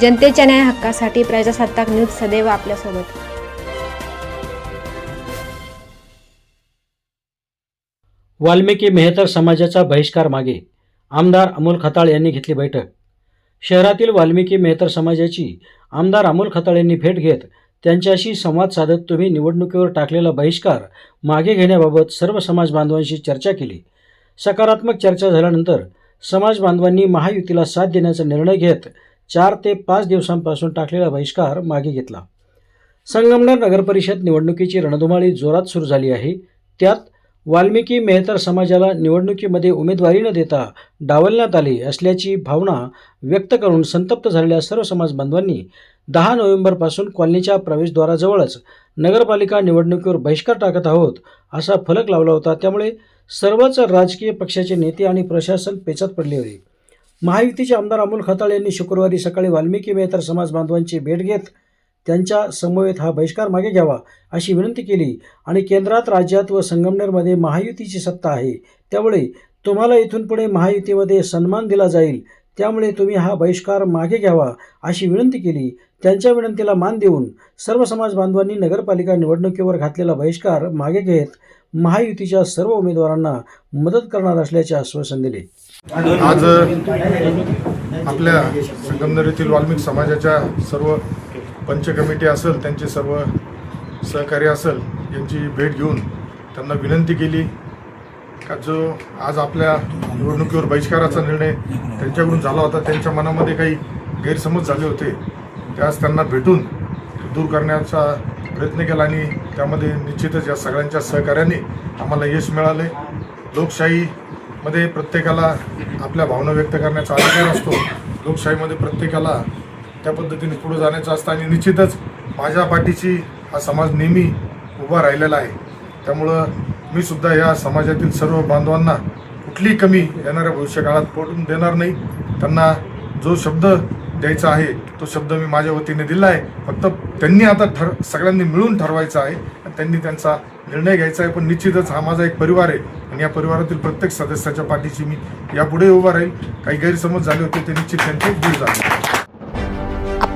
जनतेच्या न्याय हक्कासाठी प्रजासत्ताक न्यूज सदैव आपल्यासोबत. वाल्मिकी मेहतर समाजाचा बहिष्कार मागे आमदार अमोल खताळ यांनी घेतली बैठक. शहरातील वाल्मिकी मेहतर समाजाची आमदार अमोल खताळ यांनी भेट घेत त्यांच्याशी संवाद साधत तुम्ही निवडणुकीवर टाकलेला बहिष्कार मागे घेण्याबाबत सर्व समाज बांधवांशी चर्चा केली. सकारात्मक चर्चा झाल्यानंतर समाज बांधवांनी महायुतीला साथ देण्याचा निर्णय घेत चार ते पाच दिवसांपासून टाकलेला बहिष्कार मागे घेतला. संगमनेर नगरपरिषद निवडणुकीची रणधुमाळी जोरात सुरू झाली आहे. त्यात वाल्मिकी मेहतर समाजाला निवडणुकीमध्ये उमेदवारी न देता डावलण्यात आली असल्याची भावना व्यक्त करून संतप्त झालेल्या सर्व समाज बांधवांनी दहा नोव्हेंबरपासून कॉलनीच्या प्रवेशद्वाराजवळच नगरपालिका निवडणुकीवर बहिष्कार टाकत आहोत असा फलक लावला होता. त्यामुळे सर्वच राजकीय पक्षाचे नेते आणि प्रशासन पेचात पडले होते. महायुतीचे आमदार अमोल खताळ यांनी शुक्रवारी सकाळी वाल्मिकी मेहतर समाज बांधवांची भेट घेत त्यांच्या समवेत हा बहिष्कार मागे घ्यावा अशी विनंती केली. आणि केंद्रात राज्यात व संगमनेरमध्ये महायुतीची सत्ता आहे. त्यामुळे तुम्हाला इथून पुढे महायुतीमध्ये सन्मान दिला जाईल त्यामुळे तुम्ही हा बहिष्कार मागे घ्यावा अशी विनंती केली. त्यांच्या विनंतीला मान देऊन सर्व समाज बांधवांनी नगरपालिका निवडणुकीवर घातलेला बहिष्कार मागे घेत महायुतीच्या सर्व उमेदवारांना मदत करणार असल्याचे आश्वासन दिले. आज आपल्या संगमनेर येथील वाल्मिक समाजाच्या सर्व पंच कमिटी असेल त्यांचे सर्व सहकारी असेल यांची भेट घेऊन त्यांना विनंती केली. का जो आज आपल्या निवडणुकीवर बहिष्काराचा निर्णय त्यांच्याकडून झाला होता त्यांच्या मनामध्ये काही गैरसमज झाले होते. त्यास त्यांना भेटून दूर करण्याचा प्रयत्न केला आणि त्यामध्ये निश्चितच या सगळ्यांच्या सहकार्याने आम्हाला यश मिळाले. लोकशाहीमध्ये प्रत्येकाला आपल्या भावना व्यक्त करण्याचा अधिकार असतो. लोकशाहीमध्ये प्रत्येकाला त्या पद्धतीने पुढे जाण्याचं असतं आणि निश्चितच माझ्या पाठीची हा समाज नेहमी उभा राहिलेला आहे. त्यामुळं मी सुद्धा या समाजातील सर्व बांधवांना कुठलीही कमी येणाऱ्या भविष्यकाळात पडून देणार नाही. त्यांना जो शब्द द्यायचा आहे तो शब्द मी माझ्या वतीने दिला आहे. फक्त त्यांनी आता ठर सगळ्यांनी मिळून ठरवायचं आहे आणि त्यांनी त्यांचा निर्णय घ्यायचा आहे. पण निश्चितच हा माझा एक परिवार आहे आणि या परिवारातील प्रत्येक सदस्याच्या पाठीशी मी यापुढे उभा राहील. काही गैरसमज झाले होते ते निश्चित त्यांचे दूर झाले.